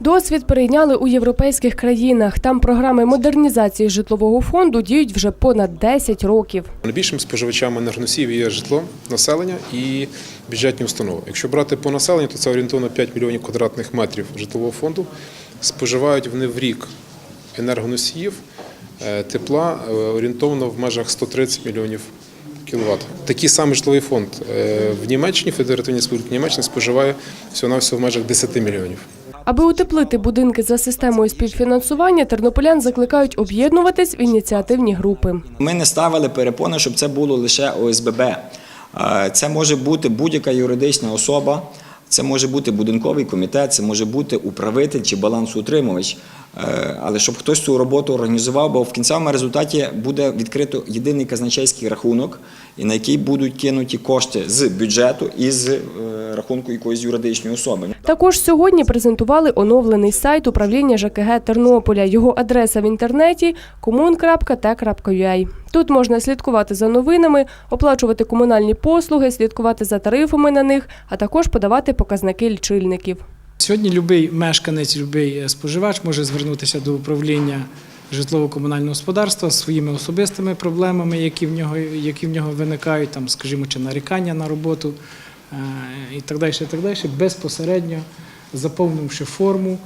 Досвід перейняли у європейських країнах. Там програми модернізації житлового фонду діють вже понад 10 років. Найбільшими споживачами енергоносіїв є житло, населення і бюджетні установи. Якщо брати по населенню, то це орієнтовно 5 мільйонів квадратних метрів житлового фонду. Споживають вони в рік енергоносіїв, е, тепла е, орієнтовно в межах 130 мільйонів кіловат. Такий самий житловий фонд е, в Німеччині, Федеративній Республіці Німеччина споживає всього-навсього в межах 10 мільйонів. Аби утеплити будинки за системою співфінансування, тернополян закликають об'єднуватись в ініціативні групи. Ми не ставили перепони, щоб це було лише ОСББ. Е, Це може бути будь-яка юридична особа, це може бути будинковий комітет, це може бути управитель чи балансоутримувач. Е, Але щоб хтось цю роботу організував, бо в кінцевому результаті буде відкрито єдиний казначейський рахунок, на який будуть кинуті кошти з бюджету і з е, рахунку якоїсь юридичної особи. Також сьогодні презентували оновлений сайт управління ЖКГ Тернополя. Його адреса в інтернеті комун.т.ua. Тут можна слідкувати за новинами, оплачувати комунальні послуги, слідкувати за тарифами на них, а також подавати показники лічильників. Сьогодні будь-який мешканець, будь-який споживач може звернутися до управління житлово-комунального господарства з своїми особистими проблемами, які в нього, які в нього виникають, там, скажімо, чи нарікання на роботу е, і так далі, і так далі, безпосередньо заповнивши форму,